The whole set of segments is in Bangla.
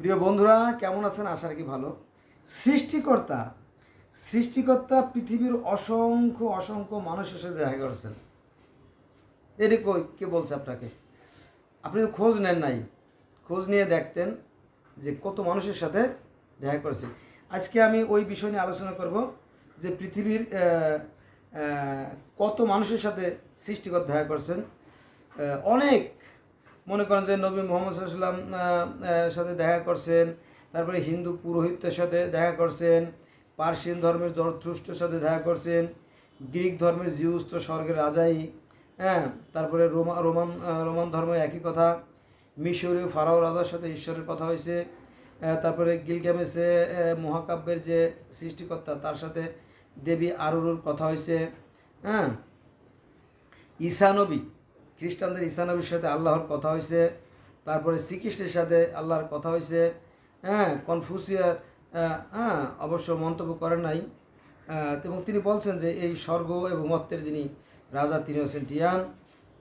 প্রিয় বন্ধুরা, কেমন আছেন? আশা রাখি ভালো। সৃষ্টিকর্তা সৃষ্টিকর্তা পৃথিবীর অসংখ্য অসংখ্য মানুষের সাথে দেখা করেছেন। এটি কে বলছে আপনাকে? আপনি তো খোঁজ নেন নাই। খোঁজ নিয়ে দেখতেন যে কত মানুষের সাথে দেখা করেছেন আজকে আমি ওই বিষয় নিয়ে আলোচনা করব যে পৃথিবীর কত মানুষের সাথে সৃষ্টিকর্তা দেখা করছেন। অনেক মনে করেন যে নবী মোহাম্মদ সাল্লাম সাথে দেখা করছেন। তারপরে হিন্দু পুরোহিতের সাথে দেখা করছেন। পার্সিয়ান ধর্মের জরথ্রুষ্টের সাথে দেখা করছেন। গ্রিক ধর্মের জিউস তো স্বর্গের রাজাই। হ্যাঁ তারপরে রোমা, রোমান রোমান ধর্মের একই কথা। মিশরীয় ফারাও রাজার সাথে ঈশ্বরের কথা হয়েছে। তারপরে গিলগামেসে মহাকাব্যের যে সৃষ্টিকর্তা, তার সাথে দেবী আরুরুর কথা হয়েছে। হ্যাঁ ঈসানবী খ্রিস্টানদের ঈসানবীর সাথে আল্লাহর কথা হয়েছে তারপরে শ্রীকৃষ্ণের সাথে আল্লাহর কথা হয়েছে হ্যাঁ কনফুসিয়ার হ্যাঁ অবশ্য মন্তব্য করেন নাই এবং তিনি বলছেন যে এই স্বর্গ এবং মত্তের যিনি রাজা, তিনি হচ্ছেন টিয়ান,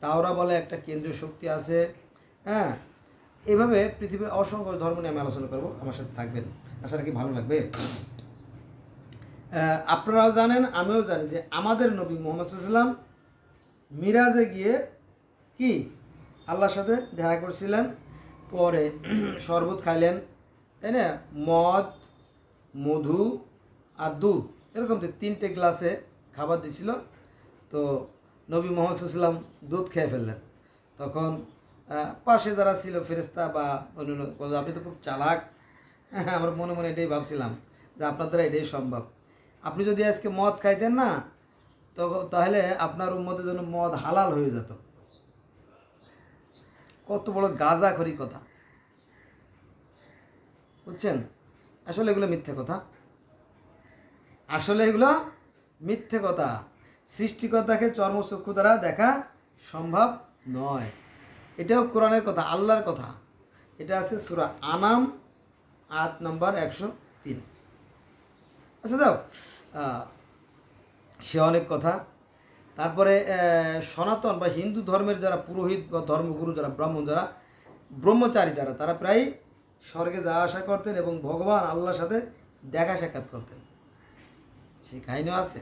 তাওরা বলে একটা কেন্দ্রীয় শক্তি আছে হ্যাঁ এভাবে পৃথিবীর অসংখ্য ধর্ম নিয়ে আমি আলোচনা করব, আমার সাথে থাকবেন, আশা রাখি ভালো লাগবে। আপনারাও জানেন, আমিও জানি যে আমাদের নবী মোহাম্মদ সাল্লাম মিরাজে গিয়ে কি? আল্লাহর সাথে দেখা করছিলেন পরে শরবত খাইলেন তাই না? মদ মধু আর দুধ এরকম তো তিনটে গ্লাসে খাবার দিছিল। তো নবী মোহাম্মদ সাল্লাম দুধ খেয়ে ফেললেন। তখন পাশে যারা ছিল ফেরেস্তা বা বলল, আপনি তো খুব চালাক। হ্যাঁ আমার মনে মনে এটাই ভাবছিলাম যে আপনার দ্বারা এটাই সম্ভব। আপনি যদি আজকে মদ খাইতেন না তো তাহলে আপনার উম্মতের জন্য মদ হালাল হয়ে যেত। কত বড় গাঁজাখড়ি কথা। বুঝছেন? আসলে এগুলো মিথ্যে কথা। আসলে এগুলো মিথ্যে কথা। সৃষ্টিকর্তাকে চর্মচক্ষু দ্বারা দেখা সম্ভব নয়। এটাও কোরআনের কথা, আল্লাহর কথা। এটা আছে সুরা আনাম আট নম্বর একশো তিন। আচ্ছা দাও সে অনেক কথা। তারপরে সনাতন বা হিন্দু ধর্মের যারা পুরোহিত বা ধর্মগুরু, যারা ব্রাহ্মণ, যারা ব্রহ্মচারী যারা, তারা প্রায় স্বর্গে যাওয়া আসা করতেন এবং ভগবান আল্লাহর সাথে দেখা সাক্ষাৎ করতেন। সেই কাহিনীও আছে।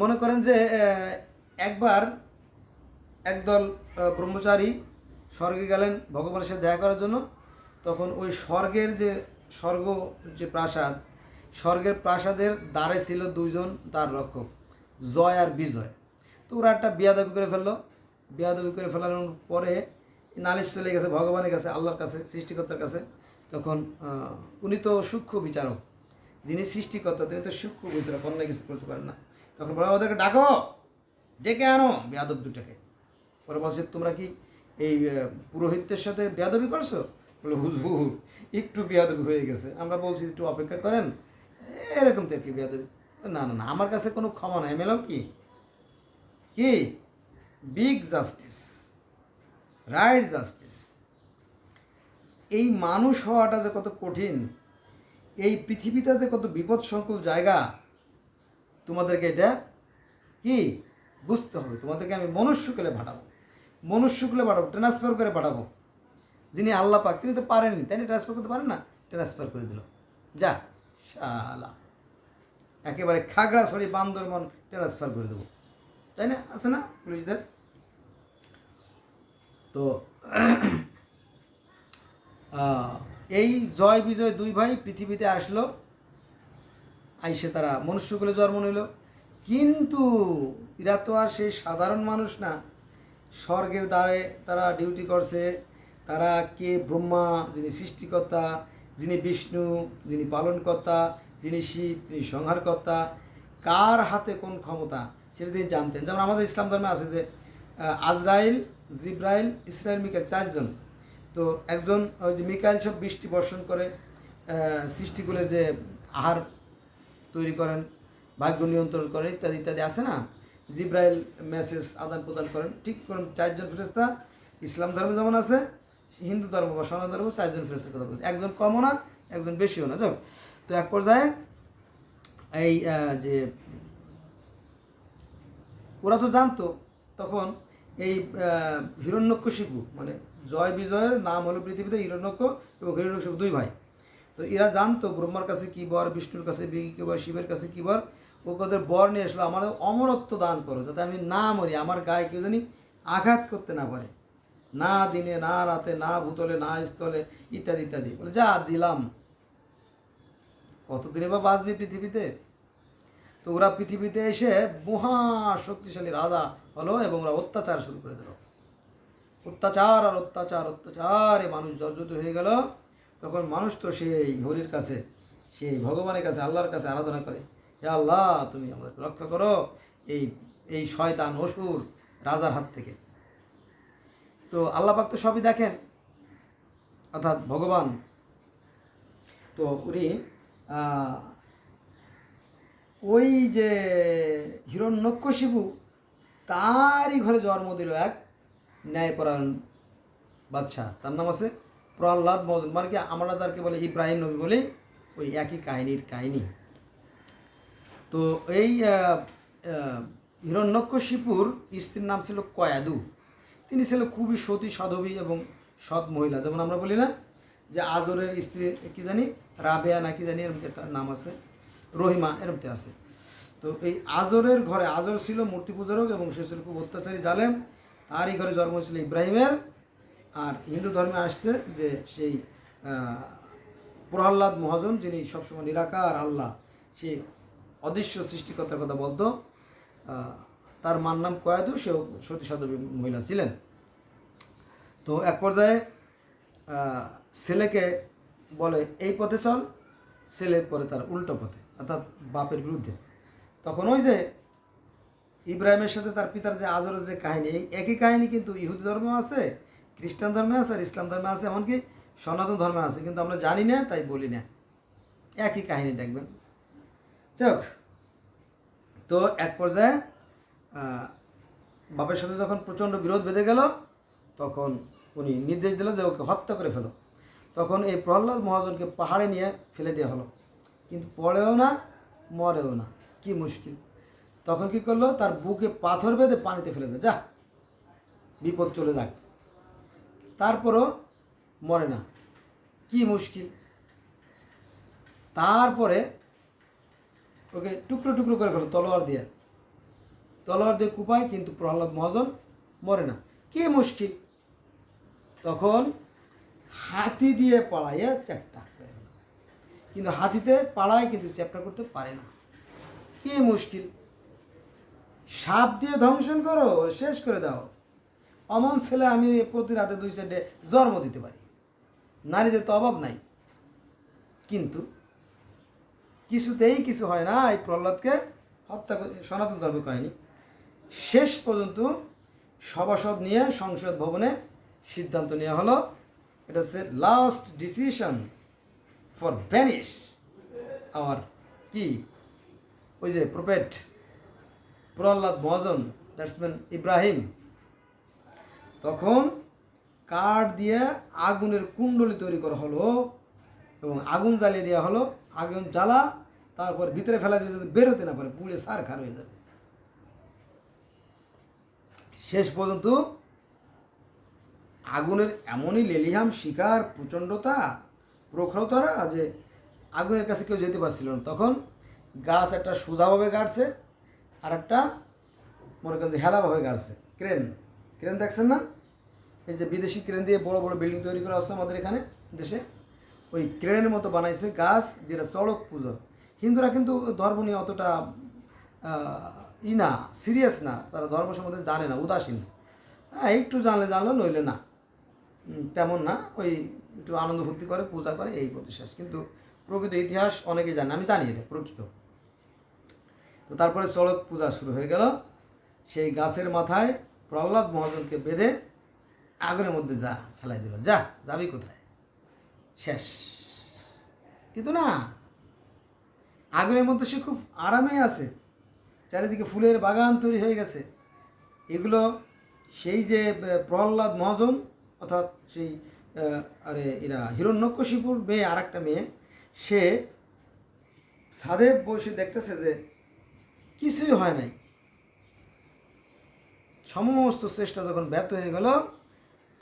মনে করেন যে একবার একদল ব্রহ্মচারী স্বর্গে গেলেন ভগবানের সাথে দেখা করার জন্য। তখন ওই স্বর্গের যে স্বর্গ, যে প্রাসাদ স্বর্গের প্রাসাদের দ্বারে ছিল দুজন তার রক্ষক, জয় আর বিজয়। তো ওরা একটা বিয়াদবি করে ফেলল। বিয়াদবি করে ফেলার পরে নালিশ চলে গেছে ভগবানের কাছে, আল্লাহর কাছে, সৃষ্টিকর্তার কাছে। তখন উনি তো সূক্ষ্ম বিচারক। যিনি সৃষ্টিকর্তা, তিনি তো সূক্ষ্ম বিচারক, অন্য কিছু করতে পারেন না। তখন বলা, ওদেরকে ডাকো, ডেকে আনো বেয়াদব দুটাকে। পরে বলছে, তোমরা কি এই পুরোহিতের সাথে বেয়াদবি করছ? বলে, হুজুর, একটু বেয়াদবি হয়ে গেছে। আমরা বলছি, একটু অপেক্ষা করেন এরকম তো কি বেয়াদবি। না না না, আমার কাছে কোনো ক্ষমা নাই। মেলাম কি? কি? বিগ জাস্টিস রাইট জাস্টিস এই মানুষ হওয়াটা যে কত কঠিন, এই পৃথিবীতে যে কত বিপদ সংকুল জায়গা, তোমাদেরকে এটা কি? বুঝতে হবে। তোমাদেরকে আমি মনুষ্যকুলে পাঠাবো। মনুষ্যকুলে পাঠাবো ট্রান্সফার করে পাঠাবো। যিনি আল্লাহ পাক, তিনি তো পারেননি, তাই না? ট্রান্সফার করতে পারেন না? ট্রান্সফার করে দিল। যা। শালা। একেবারে খাগড়াছড়ি বান্দরবন ট্রান্সফার করে দেবো। তাই না? আছে না পুলিশদের? তো এই জয় বিজয় দুই ভাই পৃথিবীতে আসলো। আইসে তারা মনুষ্যকুলে জন্ম নিল। কিন্তু এরা তো আর সেই সাধারণ মানুষ না। স্বর্গের দ্বারে তারা ডিউটি করছে। তারা কে ব্রহ্মা, যিনি সৃষ্টিকর্তা যিনি বিষ্ণু যিনি পালনকর্তা যিনি শিব তিনি সংহারকর্তা কার হাতে কোন ক্ষমতা সেটা তিনি জানতেন। যেমন আমাদের ইসলাম ধর্মে আছে যে আজরাইল জিব্রাইল ইসরায়েল মিকাইল চারজন। তো একজন ওই যে মিকাইল সব বৃষ্টি বর্ষণ করে আহ, সৃষ্টিকুলের যে আহার তৈরি করেন ভাগ্য নিয়ন্ত্রণ করেন ইত্যাদি ইত্যাদি আছে না? জিব্রাইল মেসেজ আদান প্রদান করেন। ঠিক করেন চারজন ফেরেস্তা ইসলাম ধর্মে যেমন আছে হিন্দু ধর্ম বা সনাতন ধর্ম চারজন ফেরেস্তার কথা বলছে। একজন কমও না, একজন বেশিও না। যাক, তো এক পর্যায়ে এই যে ওরা তো জানতো, তখন এই হিরণ্যকশিপু মানে জয় বিজয়ের নাম হলো পৃথিবীতে হিরণ্যক্ষ এবং হিরণ্যকশিপু দুই ভাই। তো এরা জানতো ব্রহ্মার কাছে কি বর, বিষ্ণুর কাছে কি বর শিবের কাছে কি বর, ও ওদের বর নিয়ে আসলো আমার অমরত্ব দান করো, যাতে আমি না মরি, আমার গায়ে কেউ জানি আঘাত করতে না পারে। না দিনে, না রাতে, না ভূতলে, না স্থলে, ইত্যাদি ইত্যাদি। বলে, যা দিলাম। কতদিনে বা বাঁচবি পৃথিবীতে? তো ওরা পৃথিবীতে এসে মহা শক্তিশালী রাজা হলো এবং ওরা অত্যাচার শুরু করে দিল। অত্যাচার আর অত্যাচার, অত্যাচারে মানুষ জর্জরিত হয়ে গেল। তখন মানুষ তো সেই হরির কাছে, সেই ভগবানের কাছে, আল্লাহর কাছে আরাধনা করে, হে আল্লাহ, তুমি আমাদের রক্ষা করো। এই এই শয়তান অসুর রাজার হাত থেকে। তো আল্লাহ পাক তো সবই দেখেন। অর্থাৎ ভগবান। তো উনি ওই যে হিরণ্যকশিপু তারই ঘরে জন্ম দিল এক ন্যায়পরায়ণ বাদশাহ। তার নাম আছে প্রহ্লাদ মদন মানে কি আমরা তারকে বলে ইব্রাহিম নবী বলি ওই একই কাহিনীর কাহিনী। তো এই আহ, স্ত্রীর নাম ছিল কয়াদু। তিনি ছিলেন খুবই সতী সাধবী এবং সৎ মহিলা। যেমন আমরা বলি না যে আজরের স্ত্রী, কি জানি? রাবেয়া নাকি জানি এরকম একটা নাম আছে। রহিমা এরকম আছে। তো এই আজরের ঘরে, আজর ছিল মূর্তি পূজারক এবং সে ছিল খুব অত্যাচারী, জালেম। তারই ঘরে জন্ম হয়েছিল ইব্রাহিমের। আর হিন্দু ধর্মে আসছে যে সেই প্রহ্লাদ মহাজন, যিনি সবসময় নিরাকার, আল্লাহ, সেই অদৃশ্য সৃষ্টিকর্তার কথা বলতো। তার মার নাম কয়াদু সেও সতী সাধবী মহিলা ছিলেন। তো এক পর্যায়ে ছেলেকে বলে, এই পথে চল। ছেলে পরে তার উল্টো পথে, অর্থাৎ বাপের বিরুদ্ধে। তখন ওই যে ইব্রাহিমের সাথে তার পিতার যে আজরের যে কাহিনী, এই একই কাহিনী কিন্তু ইহুদি ধর্ম আছে, খ্রিস্টান ধর্মে আছে, আর ইসলাম ধর্মে আছে, এমনকি সনাতন ধর্মে আছে, কিন্তু আমরা জানি না, তাই বলি না। একই কাহিনী দেখবেন। যাক তো এক পর্যায়ে বাপের সাথে যখন প্রচণ্ড বিরোধ বেঁধে গেল, তখন উনি নির্দেশ দিল যে ওকে হত্যা করে ফেলো। তখন এই প্রহ্লাদ মহাজনকে পাহাড়ে নিয়ে ফেলে দেওয়া হলো। কিন্তু পড়েও না, মরেও না। কি মুশকিল। তখন কি করল? তার বুকে পাথর বেঁধে পানিতে ফেলে দেয় যা, বিপদ চলে যাক। তারপরও মরে না। কি মুশকিল। তারপরে ওকে টুকরো টুকরো করে ফেলো, তলোয়ার দিয়ে। তলোয়ার দিয়ে কুপায়, কিন্তু প্রহ্লাদ মহাজন মরে না। কে মুশকিল? তখন হাতি দিয়ে পাড়াইয়া চ্যাপ্টা করে কিন্তু হাতিতে পাড়ায় কিন্তু চ্যাপ্টা করতে পারে না। কে মুশকিল? সাপ দিয়ে ধ্বংসন করো, শেষ করে দাও। অমন ছেলে আমি প্রতি রাতে দুই সাইডে জন্ম দিতে পারি। নারীদের তো অভাব নাই। কিন্তু কিছুতেই কিছু হয় না। এই প্রহ্লাদকে হত্যা সনাতন ধর্মে কয়নি। শেষ পর্যন্ত সভাসদ নিয়ে সংসদ ভবনে সিদ্ধান্ত নেওয়া হলো। এটা হচ্ছে last decision for vanish hour কি? ওই যে প্রোপেট প্রহ্লাদ মহাজন ব্যাটসম্যান ইব্রাহিম তখন কাঠ দিয়ে আগুনের কুণ্ডলি তৈরি করা হলো এবং আগুন জ্বালিয়ে দেওয়া হলো। আগুন জ্বালা, তারপর ভিতরে ফেলা দিলে যাতে বেরোতে না পারে, পুড়ে সার খার হয়ে যাবে। শেষ পর্যন্ত আগুনের এমনই লেলিহাম শিকার, প্রচণ্ডতা প্রখরতারা যে আগুনের কাছে কেউ যেতে পারছিল না। তখন গাছ একটা সোজাভাবে গাড়ছে, আর একটা মনে করেন যে হেলাভাবে গাড়ছে। ক্রেন ক্রেন দেখছেন না? এই যে বিদেশি ক্রেন দিয়ে বড় বড় বিল্ডিং তৈরি করা হচ্ছে আমাদের এখানে দেশে। ওই ক্রেনের মতো বানাইছে গাছ, যেটা চড়ক পুজো। হিন্দুরা কিন্তু ধর্ম নিয়ে অতটা ই না সিরিয়াস না। তারা ধর্ম সম্বন্ধে জানে না, উদাসীন। হ্যাঁ একটু জানলে জানলো, নইলে না। তেমন না, ওই একটু আনন্দ ফুর্তি করে, পূজা করে, এই বিশ্বাস কিন্তু প্রকৃত ইতিহাস অনেকে জানে, আমি জানি এটা, প্রকৃত। তো তারপরে চড়ক পূজা শুরু হয়ে গেল। সেই গাছের মাথায় প্রহ্লাদ মহাজনকে বেঁধে আগুনের মধ্যে যা ফেলাই দিল। যা, যাবি কোথায়? শেষ। কিন্তু না, আগুনের মধ্যে সে খুব আরামে আছে। চারিদিকে ফুলের বাগান তৈরি হয়ে গেছে। এগুলো সেই যে প্রহ্লাদ মহাজন, অর্থাৎ সেই আরে এরা হিরণ্যকশিপুর মেয়ে আর একটা মেয়ে, সে ছাদে বসে দেখতেছে যে কিছুই হয় নাই। সমস্ত চেষ্টা যখন ব্যর্থ হয়ে গেল,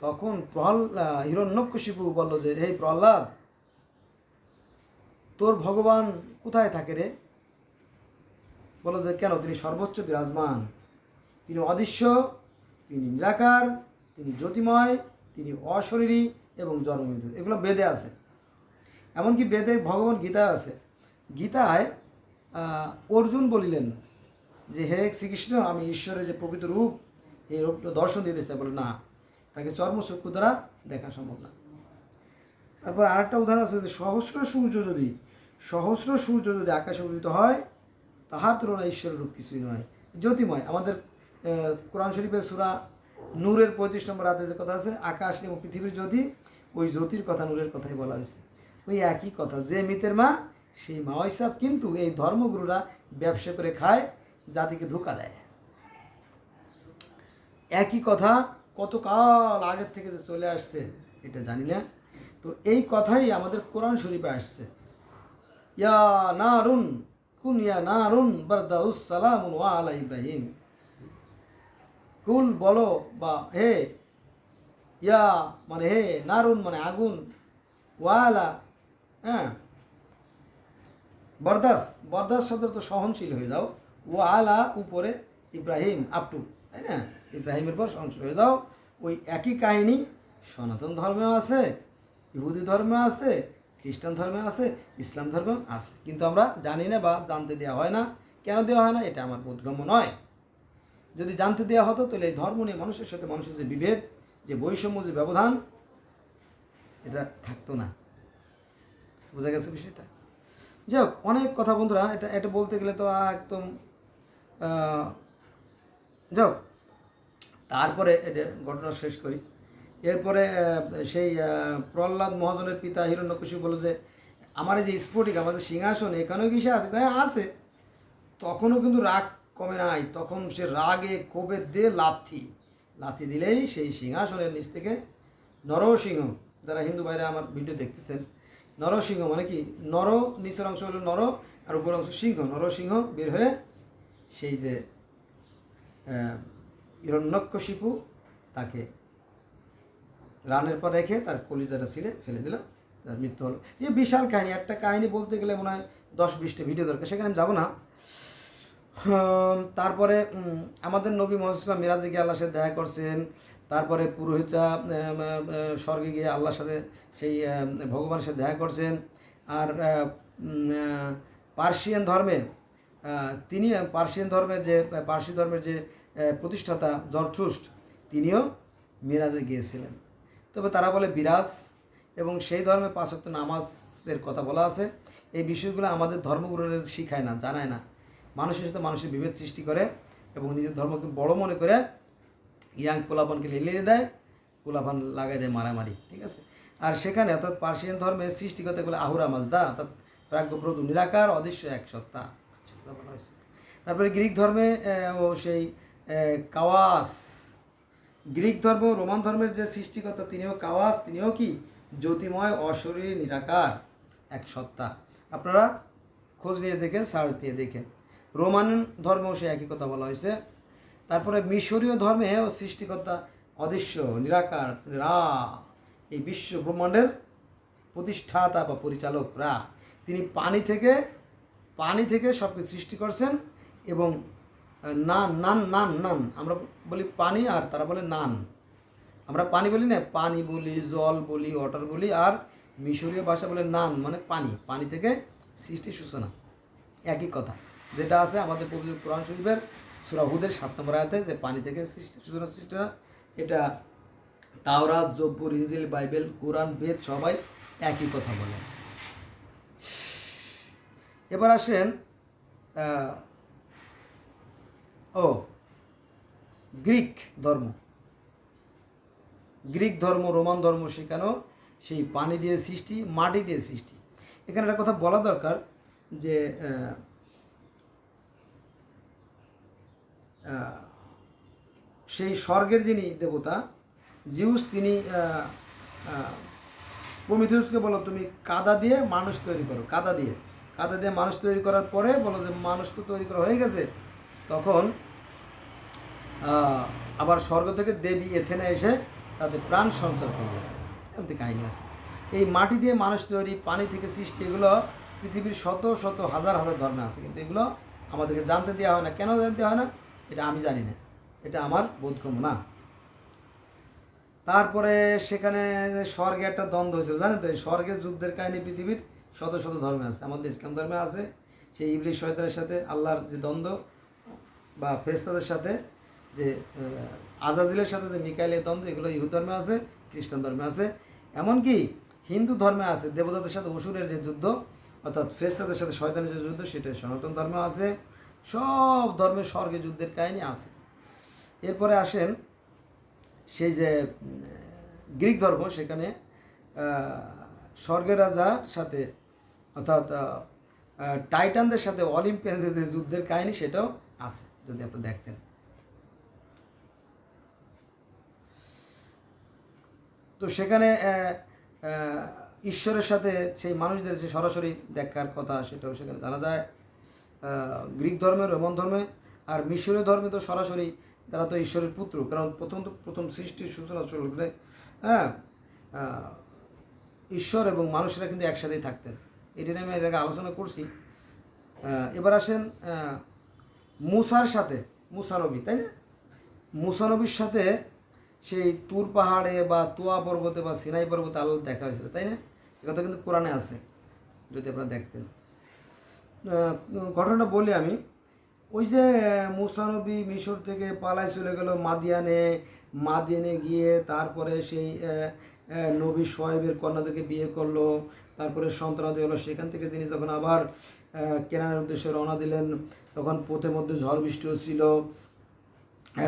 তখন প্রহ্ল হিরণ্যকশিপু বলল যে হে প্রহ্লাদ, তোর ভগবান কোথায় থাকে রে? বলল যে কেন? তিনি সর্বোচ্চ বিরাজমান। তিনি অদৃশ্য, তিনি নিরাকার, তিনি জ্যোতিময়, তিনি অশরীরী এবং জন্মবিন্দু এগুলো বেদে আছে। এমনকি বেদে ভগবান গীতা আছে। গীতায় অর্জুন বলিলেন যে, হে শ্রীকৃষ্ণ, আমি ঈশ্বরের যে প্রকৃত রূপ, এই রূপ দর্শন দিতে চাই। বলে, না, তাকে চর্মচক্ষু দ্বারা দেখা সম্ভব না। তারপর আরেকটা উদাহরণ আছে যে, সহস্র সূর্য যদি, সহস্র সূর্য যদি আকাশে উদিত হয় তাহার তুলনায় ঈশ্বরের রূপ কিছুই নয়। জ্যোতিময়, আমাদের কোরআন শরীফের সুরা নূরের পঁয়ত্রিশ নম্বর রাতে যে কথা আছে, আকাশ এবং পৃথিবীর জ্যোতি, ওই জ্যোতির কথা নূরের কথাই বলা হয়েছে। ওই একই কথা, যে মিতের মা, সেই মা হিসাব কিন্তু এই ধর্মগুরুরা ব্যবসা করে খায়, জাতিকে ধোকা দেয়। একই কথা কতকাল আগের থেকে যে চলে আসছে, এটা জানি না। তো এই কথাই আমাদের কোরআন শরীফে আসছে। ইয়া না কুন ইয়া নারুন বারদাউস সালামুন ওয়া আলা ইব্রাহিম। কুল বলো বা হে, ইয়া মানে হে নারুন মানে আগুন ওয়ালা হ্যাঁ। বরদাস বরদাস শব্দ তো সহনশীল হয়ে যাও। ও আলা উপরে ইব্রাহিম আপ টু তাই না? ইব্রাহিমের পর সহনশীল হয়ে যাও। ওই একই কাহিনী, সনাতন ধর্মেও আছে, ইহুদি ধর্মে আছে খ্রিস্টান ধর্মে আছে, ইসলাম ধর্মেও আছে। কিন্তু আমরা জানি না বা জানতে দেওয়া হয় না। কেন দেওয়া হয় না? এটা আমার বোধগম্য নয়। যদি জানতে দেওয়া হতো, তাহলে এই ধর্ম নিয়ে মানুষের সাথে মানুষের যে বিভেদ, যে বৈষম্য, যে ব্যবধান, এটা থাকতো না। বোঝা গেছে বিষয়টা? যাই হোক, অনেক কথা বন্ধুরা, এটা এটা বলতে গেলে তো একদম যাই হোক, তারপরে এটা ঘটনা শেষ করি। এরপরে সেই প্রহ্লাদ মহাজনের পিতা হিরণ্যকশিপু বলল যে আমার যে স্ফটিক আমাদের সিংহাসন এখানেও কি সে আছে? হ্যাঁ আছে। তখনও কিন্তু রাগ কমে নাই। তখন সে রাগে ক্ষোভে দিয়ে লাথি। লাথি দিলেই সেই সিংহাসনের নিচ থেকে নরসিংহ যারা হিন্দু ভাইরা আমার ভিডিও দেখতেছেন নরসিংহ মানে কি? নর নিচের অংশ হলো নর আর উপর অংশ সিংহ। নরসিংহ বের হয়ে সেই যে আহ, হিরণ্যকশিপু তাকে রানের পর রেখে তার কলিজাটা ছিঁড়ে ফেলে দিল, তার মৃত্যু হলো। এই বিশাল কাহিনী, একটা কাহিনী বলতে গেলে মনে হয় দশ বিশটা ভিডিও দরকার, সেখানে আমি যাব না। তারপরে আমাদের নবী মোহাম্মদ মিরাজে গিয়ে আল্লাহর সাথে দেখা করছেন। তারপরে পুরোহিতরা স্বর্গে গিয়ে আল্লাহর সাথে সেই ভগবানের সাথে দেখা করছেন। আর পার্সিয়ান ধর্মে তিনি, পার্সিয়ান ধর্মের যে, পার্সি ধর্মের যে প্রতিষ্ঠাতা জরথ্রুস্ট, তিনিও মিরাজে গিয়েছিলেন। তবে তারা বলে বিরাজ এবং সেই ধর্মে পাঁচত্ব নামাজের কথা বলা আছে। এই বিষয়গুলো আমাদের ধর্মগুরুরা শিখায় না, জানায় না। মানুষের সাথে মানুষের বিভেদ সৃষ্টি করে এবং নিজের ধর্মকে বড় মনে করে ইয়াং পোলাপানকে লিলিয়ে দেয়, পোলাপান লাগাই দেয় মারামারি, ঠিক আছে? আর সেখানে অর্থাৎ পার্সিয়ান ধর্মের সৃষ্টিকতাগুলো আহুরা মাজদা, অর্থাৎ প্রাজ্ঞপ্রদু নিরাকার, অদৃশ্য এক সত্তা, সেটা বলা হয়েছে। তারপরে গ্রিক ধর্মে সেই কাওয়াস গ্রিক ধর্ম রোমান ধর্মের যে সৃষ্টিকর্তা, তিনিও কাওয়াস, তিনিও কি? জ্যোতিময়, অশরীর, নিরাকার, এক সত্তা। আপনারা খোঁজ নিয়ে দেখেন সার্চ দিয়ে দেখেন। রোমান ধর্মেও সে একই কথা বলা হয়েছে। তারপরে মিশরীয় ধর্মে ও সৃষ্টিকর্তা অদৃশ্য, নিরাকার, রা, এই বিশ্ব ব্রহ্মাণ্ডের প্রতিষ্ঠাতা বা পরিচালক রা। তিনি পানি থেকে পানি থেকে সব কিছু সৃষ্টি করছেন এবং নান নান নান নান। আমরা বলি পানি আর তারা বলে নান। আমরা পানি বলি না, পানি বলি, জল বলি, ওয়াটার বলি, আর মিশরীয় ভাষা বলে নান মানে পানি। পানি থেকে সৃষ্টি সূচনা। একই কথা। যেটা আছে আমাদের পবিত্র কোরআন শরীফের সূরা হুদের সাত নম্বর আয়াতে, যে পানি থেকে সৃষ্টি সূচনা সৃষ্টি এটা তাওরাত, জব্বুর ইঞ্জিল বাইবেল, কোরআন, বেদ সবাই একই কথা বলে। এবার আসেন ও, গ্রিক ধর্ম। গ্রিক ধর্ম, রোমান ধর্ম শেখানো সেই পানি দিয়ে সৃষ্টি, মাটি দিয়ে সৃষ্টি। এখানে একটা কথা বলা দরকার যে সেই স্বর্গের যিনি দেবতা, জিউস তিনি প্রমিথিউসকে বলো তুমি কাদা দিয়ে মানুষ তৈরি করো, কাদা দিয়ে। কাদা দিয়ে মানুষ তৈরি করার পরে বলো যে, মানুষ তো তৈরি করা হয়ে গেছে। তখন আবার স্বর্গ থেকে দেবী এথেনে এসে তাদের প্রাণ সঞ্চার করবে এমনি কাহিনী আছে। এই মাটি দিয়ে মানুষ তৈরি, পানি থেকে সৃষ্টি, এগুলো পৃথিবীর শত শত, হাজার হাজার ধর্মে আছে। কিন্তু এগুলো আমাদেরকে জানতে দেওয়া হয় না। কেন জানতে হয় না? এটা আমি জানি না। এটা আমার বোধগম্য না। তারপরে সেখানে স্বর্গে একটা দ্বন্দ্ব হয়েছিল। জানেন তো, এই স্বর্গের যুদ্ধের কাহিনী পৃথিবীর শত শত ধর্মে আছে। আমাদের ইসলাম ধর্মে আছে সেই ইবলিশ শয়তানের সাথে আল্লাহর যে দ্বন্দ্ব বা ফেরেশতাদের সাথে যে আজাজিলের সাথে যে মিকাইলের দ্বন্দ্ব, এগুলো ইহুদ ধর্মে আছে, খ্রিস্টান ধর্মে আছে। এমনকি হিন্দু ধর্মে আছে, দেবতাদের সাথে অসুরের যে যুদ্ধ, অর্থাৎ ফেরেশতাদের সাথে শয়তানের যে যুদ্ধ, সেটা সনাতন ধর্মে আছে। সব ধর্মে স্বর্গে যুদ্ধের কাহিনী আছে। এরপরে আসেন সেই যে গ্রিক ধর্ম, সেখানে স্বর্গের রাজার সাথে, অর্থাৎ টাইটানদের সাথে অলিম্পিয়ানদের যুদ্ধের কাহিনী, সেটাও আছে, যদি আপনি দেখতেন। তো সেখানে ঈশ্বরের সাথে সেই মানুষদের যে সরাসরি দেখার কথা সেটাও সেখানে জানা যায়। গ্রিক ধর্মে, রোমান ধর্মে আর মিশরীয় ধর্মে তো সরাসরি তারা তো ঈশ্বরের পুত্র। কারণ প্রথম তো প্রথম সৃষ্টির সূচনা চলে গেলে হ্যাঁ ঈশ্বর এবং মানুষেরা কিন্তু একসাথেই থাকতেন। এটা নিয়ে আমি আগে আলোচনা করছি। এবার আসেন মুসার সাথে মুসানবী তাই না? মুসানবীর সাথে সেই তুর পাহাড়ে বা তুয়া পর্বতে বা সিনাই পর্বতে আল্লাহ দেখা হয়েছিল, তাই না? কথা কিন্তু কোরআনে আছে, যদি আপনারা দেখতেন। ঘটনাটা বলি আমি। ওই যে মুসানবী মিশর থেকে পালায় চলে গেল মাদিয়ানে মাদিয়ানে গিয়ে তারপরে সেই নবী সোয়েবের কন্যাদেরকে বিয়ে করল, তারপরে সন্তানাদি হলো। সেখান থেকে তিনি যখন আবার কেনার উদ্দেশ্যে রওনা দিলেন, তখন পথের মধ্যে ঝড় বৃষ্টি হচ্ছিল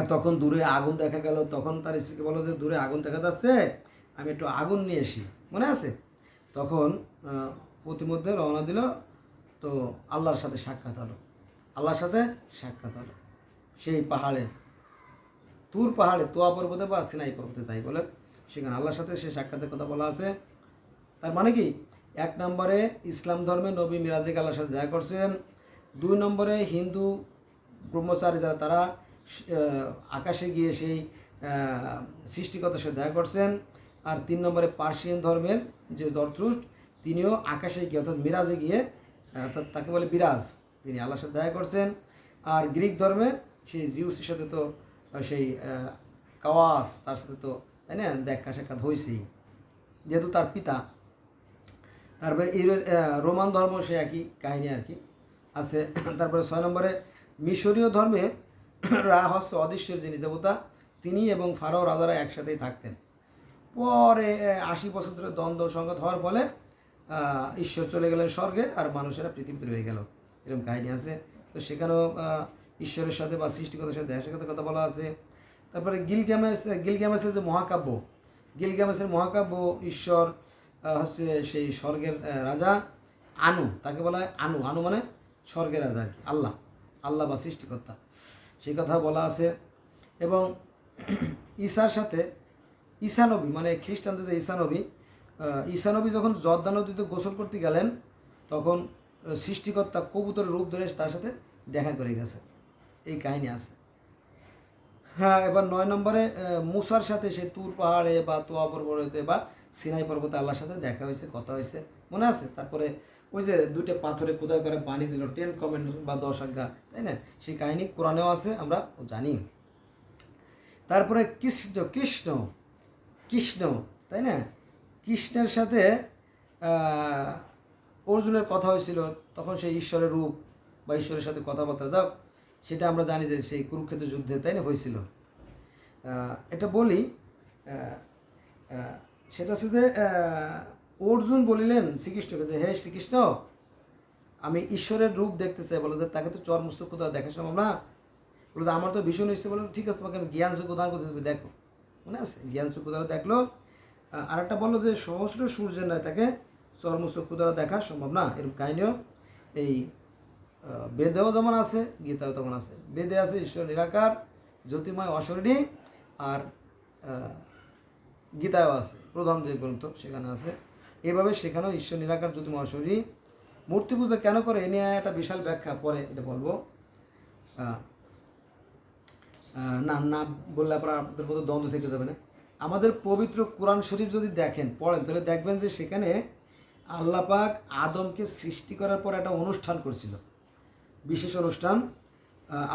তখন দূরে আগুন দেখা গেল, তখন তার স্ত্রীকে বলো যে, দূরে আগুন দেখা যাচ্ছে, আমি একটু আগুন নিয়ে এসি। মনে আছে? তখন প্রতিমধ্যে রওনা দিল, তো আল্লাহর সাথে সাক্ষাৎ হলো। আল্লাহর সাথে সাক্ষাৎ হলো। সেই পাহাড়ে তুর পাহাড়ে, তোয়া পর্বতে বা সিনাই পর্বতে যাই বলে সেখানে আল্লাহর সাথে সে সাক্ষাতের কথা বলা আছে। তার মানে কি? এক নম্বরে ইসলাম ধর্মে নবী মিরাজিক আল্লাহর সাথে দেখা করছেন। দুই নম্বরে হিন্দু ব্রহ্মচারী যারা, তারা আকাশে গিয়ে সেই সৃষ্টিকতার সাথে দেখা করছেন। আর তিন নম্বরে পার্সিয়ান ধর্মের যে দরত্রুষ্ট তিনিও আকাশে গিয়ে, অর্থাৎ মিরাজে গিয়ে অর্থাৎ তাকে বলে বিরাজ। তিনি আল্লাহর সাথে দেখা করছেন। আর গ্রিক ধর্মে সেই জিউসের সাথে তো সেই কাওয়াস, তার সাথে তো, তাই না? দেখা সাক্ষাৎ হয়েছেই যেহেতু তার পিতা। তারপরে রোমান ধর্ম সে একই কাহিনী আর কি। আছে। তারপরে ছয় নম্বরে মিশরীয় ধর্মে রা হচ্ছে অদৃশ্যের যিনি দেবতা, তিনি এবং ফারো রাজারা একসাথেই থাকতেন। পরে আশি বছর ধরে দ্বন্দ্ব সংঘাত হওয়ার ফলে ঈশ্বর চলে গেলেন স্বর্গে আর মানুষেরা পৃথিবীতে রয়ে গেল। এরকম কাহিনী আছে। তো সেখানেও ঈশ্বরের সাথে বা সৃষ্টিকতার সাথে দেখা সাথে কথা বলা আছে। তারপরে গিলগ্যামেস গিলগ্যামেসের যে মহাকাব্য গিলগ্যামেসের মহাকাব্য ঈশ্বর হচ্ছে সেই স্বর্গের রাজা আনু, তাকে বলা হয় আনু। আনু মানে স্বর্গের রাজা আর কি, আল্লাহ। আল্লাহ বা সৃষ্টিকর্তা। সেই কথা বলা আছে। এবং ঈশার সাথে ঈশানবী মানে খ্রিস্টানদের ঈশানবী ঈশানবী যখন জর্দা নদীতে গোসল করতে গেলেন, তখন সৃষ্টিকর্তা কবুতরের রূপ ধরে তার সাথে দেখা করে গেছে। এই কাহিনী আছে। হ্যাঁ এবার নয় নম্বরে মুসার সাথে সে তুর পাহাড়ে বা তোয়া পর্বতে বা সিনাই পর্বতে আল্লাহর সাথে দেখা হয়েছে, কথা হয়েছে, মনে আছে? তারপরে ওই যে দুইটা পাথরে খোদাই করে পানি দিল টেন কমেন্ট বা দশ আজ্ঞা, তাই না? সেই কাহিনী কোরআনেও আছে, আমরা জানি। তারপরে কৃষ্ণ কৃষ্ণ কৃষ্ণ, তাই না? কৃষ্ণের সাথে অর্জুনের কথা হয়েছিল, তখন সেই ঈশ্বরের রূপ বা ঈশ্বরের সাথে কথাবার্তা যাও সেটা আমরা জানি যে সেই কুরুক্ষেত্র যুদ্ধে, তাই না, হয়েছিল। এটা বলি সেটা হচ্ছে যে অর্জুন বলিলেন শ্রীকৃষ্ণকে যে, হে শ্রীকৃষ্ণ, আমি ঈশ্বরের রূপ দেখতে চাই। বলো যে, তাকে তো চর মুস্তক কোথাও দেখা সম্ভব না। বলো আমার তো ভীষণ ইচ্ছে। বলো, ঠিক আছে, তোমাকে আমি জ্ঞান দান করতে তুমি দেখো। মনে আছে? জ্ঞান দ্বারা দেখল। আর একটা বলল যে, সহস্র সূর্যের নয় তাকে চর মুস্তক দ্বারা দেখা সম্ভব না। এরকম কাহিনীও এই বেদেও যেমন আছে গীতাও তেমন আছে। বেদে আছে ঈশ্বর নিরাকার জ্যোতিময় অশরীরী আর গীতায়ও আছে। প্রধান যে গ্রন্থ সেখানে আছে। এভাবে সেখানেও ঈশ্বর নিরাকার জ্যোতিময় অশরীরী মূর্তি পূজা কেন করে? এ নিয়ে একটা বিশাল ব্যাখ্যা পরে এটা বলব। না না বললে আপনার আপনাদের মধ্যে দ্বন্দ্ব থেকে যাবে না। আমাদের পবিত্র কোরআন শরীফ যদি দেখেন, পড়েন, তাহলে দেখবেন যে সেখানে আল্লাহ পাক আদমকে সৃষ্টি করার পর একটা অনুষ্ঠান করছিল। বিশেষ অনুষ্ঠান।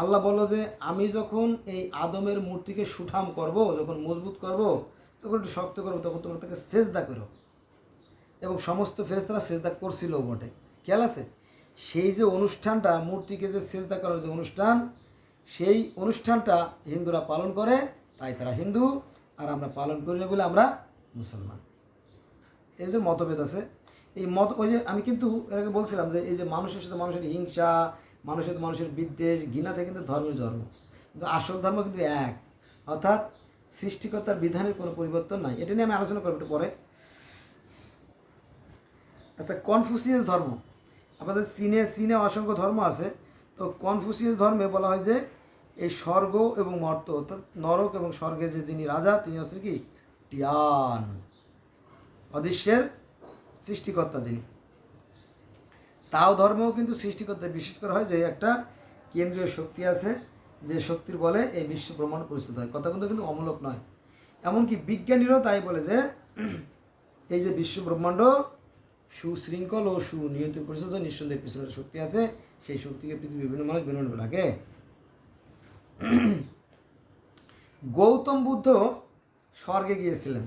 আল্লাহ বলল যে, আমি যখন এই আদমের মূর্তিকে সুঠাম করব, যখন মজবুত করব, তখন একটু শক্ত করব, তখন তোমরা তাকে সেজদা করো। এবং সমস্ত ফেরেস্তারা সেজদা করছিল বটে। খেয়াল আছে? সেই যে অনুষ্ঠানটা, মূর্তিকে যে সেজদা করার যে অনুষ্ঠান, সেই অনুষ্ঠানটা হিন্দুরা পালন করে, তাই তারা হিন্দু, আর আমরা পালন করি না বলে আমরা মুসলমান। এদের মতভেদ আছে। এই মত, ওই যে আমি কিন্তু আগে বলছিলাম যে এই যে মানুষের সাথে মানুষের হিংসা, মানুষের মানুষের বিদ্বেষ ঘৃণা থেকে কিন্তু ধর্মের জন্ম। কিন্তু আসল ধর্ম কিন্তু এক। অর্থাৎ সৃষ্টিকর্তার বিধানের কোনো পরিবর্তন নাই। এটা নিয়ে আমি আলোচনা করব একটু পরে। আচ্ছা কনফুসিয়াস ধর্ম। আমাদের চীনে চীনে অসংখ্য ধর্ম আছে। তো কনফুসিয়াস ধর্মে বলা হয় যে, এই স্বর্গ এবং মর্ত, অর্থাৎ নরক এবং স্বর্গের যে যিনি রাজা, তিনি হচ্ছেন কি? টিয়ান, অদৃশ্যের সৃষ্টিকর্তা যিনি। তাও ধর্মও কিন্তু সৃষ্টিকর্তা, বিশেষ করে হয় যে, একটা কেন্দ্রীয় শক্তি আছে, যে শক্তির বলে এই বিশ্ব ব্রহ্মাণ্ড পরিচিত হয়। কথা কিন্তু কিন্তু অমূলক নয়। এমনকি বিজ্ঞানীরাও তাই বলে যে, এই যে বিশ্ব ব্রহ্মাণ্ড সুশৃঙ্খল ও সুনিয়ন্ত্রণ পরিস্থিত নিঃসন্দেহে পিছনে শক্তি আছে। সেই শক্তিকে পৃথিবীর বিভিন্ন মানুষ বিনোদন লাগে গৌতম বুদ্ধ স্বর্গে গিয়েছিলেন।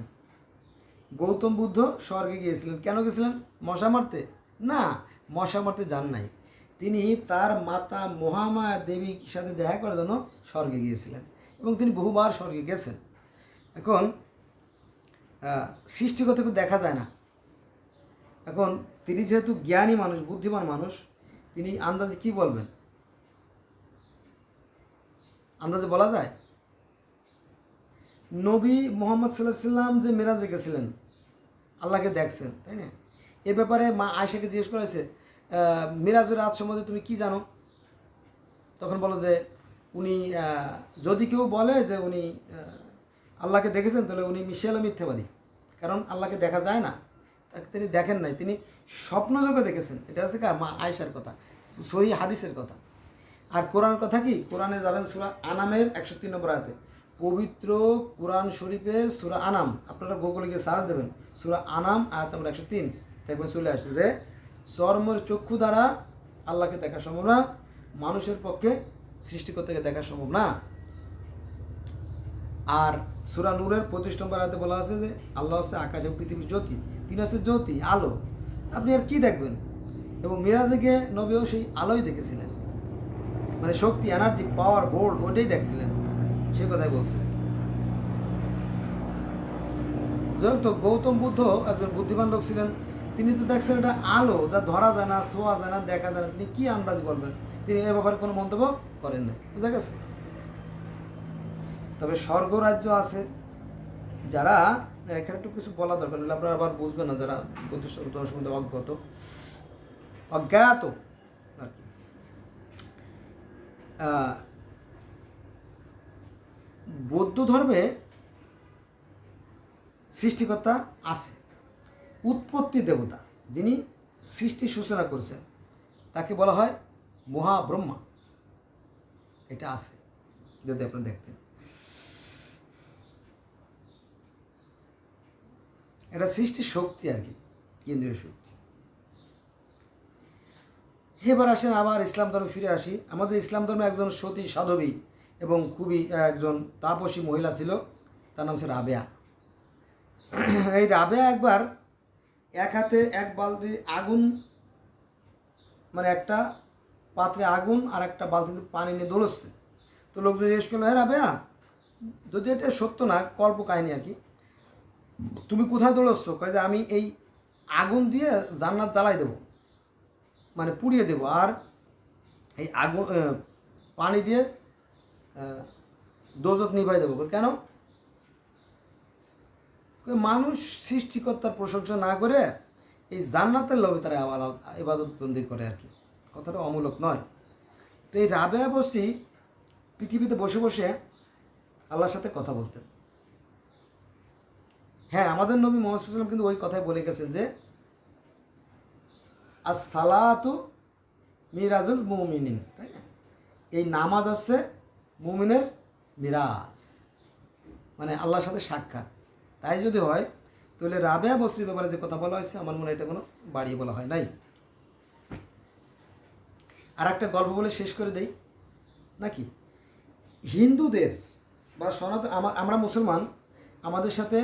গৌতম বুদ্ধ স্বর্গে গিয়েছিলেন। কেন গেছিলেন মশা মারতে? না মশা মারতে যান নাই। তিনি তার মাতা মহামায়া দেবীর সাথে দেখা করার জন্য স্বর্গে গিয়েছিলেন এবং তিনি বহুবার স্বর্গে গেছেন। এখন আহ, সৃষ্টিগতকে দেখা যায় না। এখন তিনি যেহেতু জ্ঞানী মানুষ বুদ্ধিমান মানুষ তিনি আন্দাজে কি বলবেন? আন্দাজে বলা যায়? নবী মোহাম্মদ সাল্লাহ সাল্লাম যে মেরাজে গেছিলেন আল্লাহকে দেখছেন তাই না? এ ব্যাপারে মা আয়সাকে জিজ্ঞেস করেছে আহ, মিরাজের রাত সম্বন্ধে তুমি কি জানো? তখন বলো যে উনি যদি কেউ বলে যে উনি আল্লাহকে দেখেছেন তাহলে উনি মিশাল মিথ্যাবাদী। কারণ আল্লাহকে দেখা যায় না। তিনি দেখেন নাই, তিনি স্বপ্নযোগে দেখেছেন। এটা আছে কার মা আয়সার কথা, সহি হাদিসের কথা। আর কোরআনের কথা কি? কোরআনে যাবেন সুরা আনামের একশো তিন নম্বর আয়াতে, পবিত্র কোরআন শরীফের সুরা আনাম। আপনারা গুগলে গিয়ে সার্চ দেবেন, সুরা আনাম, আয়াত নম্বর একশো তিন দেখবেন চলে আসছে যে, চর্মের চক্ষু দ্বারা আল্লাহকে দেখা সম্ভব না, মানুষের পক্ষে সৃষ্টিকর্তাকে দেখা সম্ভব না। আর সুরা নূরের পঁচিশ নম্বর আয়াতে বলা আছে যে, আল্লাহ হচ্ছে আকাশ এবং পৃথিবীর জ্যোতি, তিনি হচ্ছে জ্যোতি, আলো। আপনি আর কি দেখবেন? এবং মিরাজে গিয়ে নবীও সেই আলোই দেখেছিলেন। মানে শক্তি এনার্জি পাওয়ার বোল্ড ওটাই দেখছিলেন। সে কথাই বলছিলেন যাই তো, গৌতম বুদ্ধ একজন বুদ্ধিমান লোক ছিলেন। তিনি তো দেখছেন এটা আলো, যা ধরা যায় না, ছোঁয়া যায় না, দেখা যায় না। তিনি কি আন্দাজ বলবেন? তিনি এ ব্যাপারে কোনো মন্তব্য করেন না বুঝা গেছে? তবে স্বর্গ রাজ্য আছে। যারা, এখানে একটু কিছু বলা দরকার নাহলে আপনারা আবার বুঝবেন না যারা বুদ্ধিষ্ট সম্বন্ধে অজ্ঞত। অজ্ঞাত আর কি। বৌদ্ধ ধর্মে সৃষ্টিকর্তা আছে। উৎপত্তি দেবতা, যিনি সৃষ্টি সূচনা করছেন, তাকে বলা হয় মহাব্রহ্মা। এটা আছে, যদি আপনারা দেখতেন। এটা সৃষ্টির শক্তি আর কি, কেন্দ্রীয় শক্তি। এবার আসেন আবার ইসলাম ধর্মে ফিরে আসি। আমাদের ইসলাম ধর্মে একজন সতী সাধবী এবং খুবই একজন তাপসী মহিলা ছিল, তার নাম ছিল রাবেয়া। এই রাবেয়া একবার এক হাতে এক বালতি আগুন মানে একটা পাত্রে আগুন আর একটা বালতিতে পানি নিয়ে দোলচ্ছে তো লোকজন জিজ্ঞেস করল হ্যাঁ রাবেয়া, যদি এটা সত্য না, কল্প কাহিনী আর কি তুমি কোথায় দৌড়চ্ছ? কয় যে আমি এই আগুন দিয়ে জান্নাত জ্বালাই দেবো। মানে পুড়িয়ে দেবো। আর এই আগুন পানি দিয়ে দোজত নিভাই দেবো। কেন? মানুষ সৃষ্টিকর্তার প্রশংসা না করে এই জান্নাতের লোভে তারা আবার ইবাদত বন্দি করে আর কি। কথাটা অমূলক নয়। তো এই রাবেয়া বস্তি পৃথিবীতে বসে বসে আল্লাহর সাথে কথা বলতেন। হ্যাঁ আমাদের নবী মোহাম্মদ কিন্তু ওই কথাই বলে গেছেন যে আর সালাতু মিরাজুল মুমিনিন তাই না? এই নামাজ হচ্ছে মুমিনের মিরাজ মানে আল্লাহর সাথে সাক্ষাৎ। তাই যদি হয়, তাহলে রাবেয়া বস্ত্রীর ব্যাপারে যে কথা বলা হয়েছে, আমার মনে হয় এটা কোনো বাড়িয়ে বলা হয় নাই। আর একটা গল্প বলে শেষ করে দেই, নাকি? হিন্দুদের বা সনাতন আমরা মুসলমান আমাদের সাথে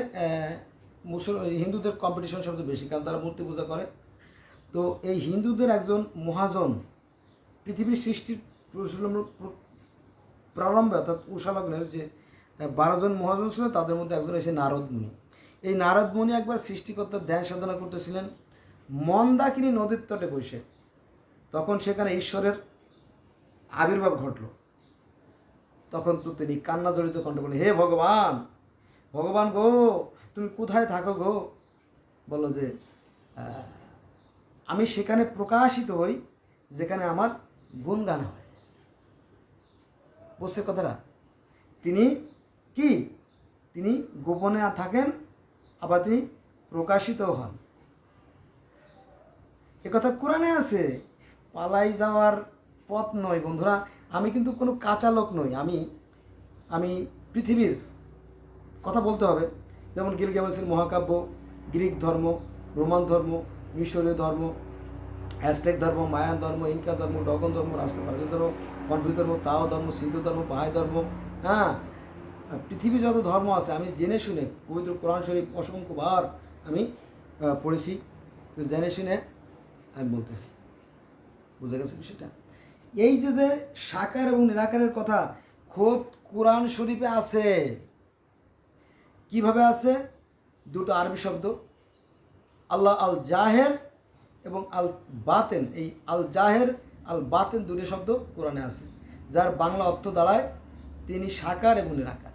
মুসল, হিন্দুদের কম্পিটিশন সবচেয়ে বেশি, কারণ তারা মূর্তি পূজা করে। তো এই হিন্দুদের একজন মহাজন, পৃথিবীর সৃষ্টির প্রারম্ভে, অর্থাৎ উষালগ্নের যে বারো জন মহাজন ছিল, তাদের মধ্যে একজন এসে নারদ মুনি। এই নারদ মুনি একবার সৃষ্টিকর্তার ধ্যান সাধনা করতেছিলেন, মন্দাকিনী নদীর তটে বসে। তখন সেখানে ঈশ্বরের আবির্ভাব ঘটল। তখন তো তিনি কান্না জড়িত কণ্ঠ বলে হে ভগবান ভগবান গো, তুমি কোথায় থাকো গো? বলল যে আমি সেখানে প্রকাশিত হই যেখানে আমার গুণগান হয়। বুঝছে কথাটা? তিনি কি? তিনি গোপনে থাকেন, আবার তিনি প্রকাশিত হন। এ কথা কোরআনে আছে, পালাই যাওয়ার পথ নয় বন্ধুরা। আমি কিন্তু কোনো কাঁচা লোক নই। আমি আমি পৃথিবীর কথা বলতে হবে। যেমন গিলগেমসের মহাকাব্য, গ্রিক ধর্ম, রোমান ধর্ম, মিশরীয় ধর্ম অ্যাস্টেক ধর্ম, মায়ান ধর্ম, ইনকা ধর্ম, ডগন ধর্ম রাষ্ট্র পারসিক ধর্ম কনফিউ ধর্ম, তাও ধর্ম, সিন্ধু ধর্ম, বাহাই ধর্ম হ্যাঁ? পৃথিবী যত ধর্ম আছে, আমি জেনে শুনে পবিত্র কোরআন শরীফ অসংখ্যবার আমি পড়েছি। তো জেনে শুনে আমি বলতেছি। বুঝে গেছে বিষয়টা? এই যে যে সাকার এবং নিরাকারের কথা, খোদ কোরআন শরীফে আছে। কীভাবে আছে? দুটো আরবি শব্দ। আল্লাহ আল জাহের এবং আল বাতেন এই আল জাহের আল বাতেন দুটো শব্দ কোরআনে আছে, যার বাংলা অর্থ দাঁড়ায় তিনি সাকার এবং নিরাকার।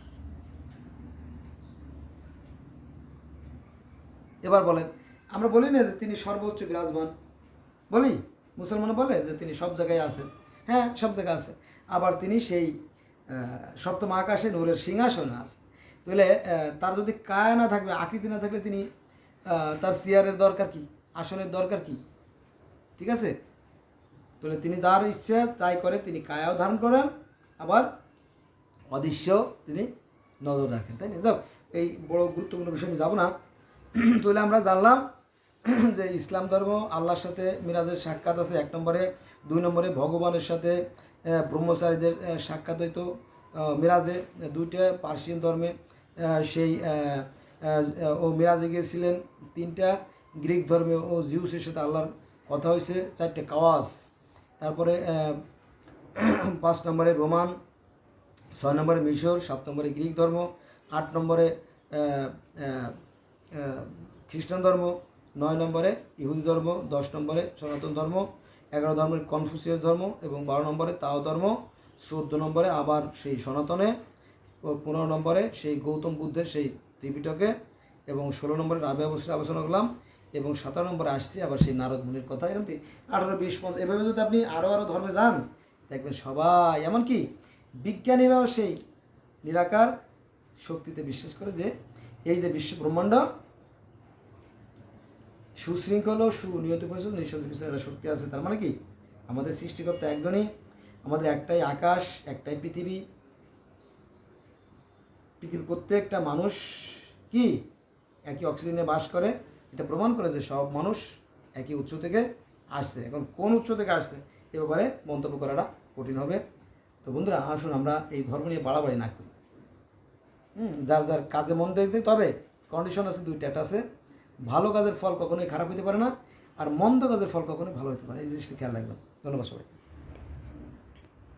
এবার বলেন, আমরা বলি না যে তিনি সর্বোচ্চ বিরাজমান। বলি? মুসলমান বলে যে তিনি সব জায়গায় আছেন। হ্যাঁ সব জায়গায় আছে। আবার তিনি সেই সপ্তম আকাশে নূরের সিংহাসনে আছে তাহলে তার যদি কায়া না থাকবে, আকৃতি না থাকলে তিনি তার চেয়ারের দরকার কি? আসনের দরকার কি? ঠিক আছে? তাহলে তিনি তার ইচ্ছে, তাই করে তিনি কায়াও ধারণ করেন, আবার অদৃশ্য তিনি নজর রাখেন, তাই না? এই বড় গুরুত্বপূর্ণ বিষয় আমি যাব না। তাহলে আমরা জানলাম যে ইসলাম ধর্ম আল্লাহর সাথে মিরাজের সাক্ষাৎ আছে, এক নম্বরে। দুই নম্বরে, ভগবানের সাথে ব্রহ্মচারীদের সাক্ষাৎ হইতো মিরাজে। দুইটা পার্সিয়ান ধর্মে সেই ও মিরাজে গিয়েছিলেন তিনটা গ্রিক ধর্মে ও জিউসের সাথে আল্লাহর কথা হয়েছে, চারটে কাওয়াস তারপরে পাঁচ নম্বরে রোমান, ছয় নম্বরে মিশর, সাত নম্বরে গ্রিক ধর্ম, আট নম্বরে খ্রিস্টান ধর্ম, নয় নম্বরে ইহুদি ধর্ম, দশ নম্বরে সনাতন ধর্ম, এগারো ধর্মের কনফুসিয়াস ধর্ম এবং বারো নম্বরে তাও ধর্ম, চোদ্দ নম্বরে আবার সেই সনাতনে পনেরো নম্বরে সেই গৌতম বুদ্ধের সেই ত্রিপিটকে এবং ষোলো নম্বরে রাবিয়া বসের আলোচনা করলাম এবং সতেরো নম্বরে আসছি আবার সেই নারদ মুনির কথা, এরকম আঠারো, বিশ, পঞ্চাশ, এভাবে যদি আপনি আরও আরও ধর্মে যান, দেখবেন সবাই, এমনকি বিজ্ঞানীরাও সেই নিরাকার শক্তিতে বিশ্বাস করে যে এই যে বিশ্ব ব্রহ্মাণ্ড সুশৃঙ্খল ও সুনিয়ত পরিষদ নিঃসন্দ পিছনে একটা শক্তি আছে, তার মানে কি? আমাদের সৃষ্টিকর্তা একজনই, আমাদের একটাই আকাশ, একটাই পৃথিবী পৃথিবীর প্রত্যেকটা মানুষ কি একই অক্সিজেনে বাস করে? এটা প্রমাণ করে যে সব মানুষ একই উৎস থেকে আসছে। এখন কোন উৎস থেকে আসছে? এ ব্যাপারে মন্তব্য করাটা কঠিন হবে। তো বন্ধুরা, আসুন আমরা এই ধর্ম নিয়ে বাড়াবাড়ি না করি। হুম, যার যার কাজে মন দেখতে তবে কন্ডিশন আছে, দুইটা একটা আছে। ভালো কাজের ফল কখনোই খারাপ হতে পারে না, আর মন্দ কাজের ফল কখনোই ভালো হতে পারে এই জিনিসটা খেয়াল রাখবেন। ধন্যবাদ সবাই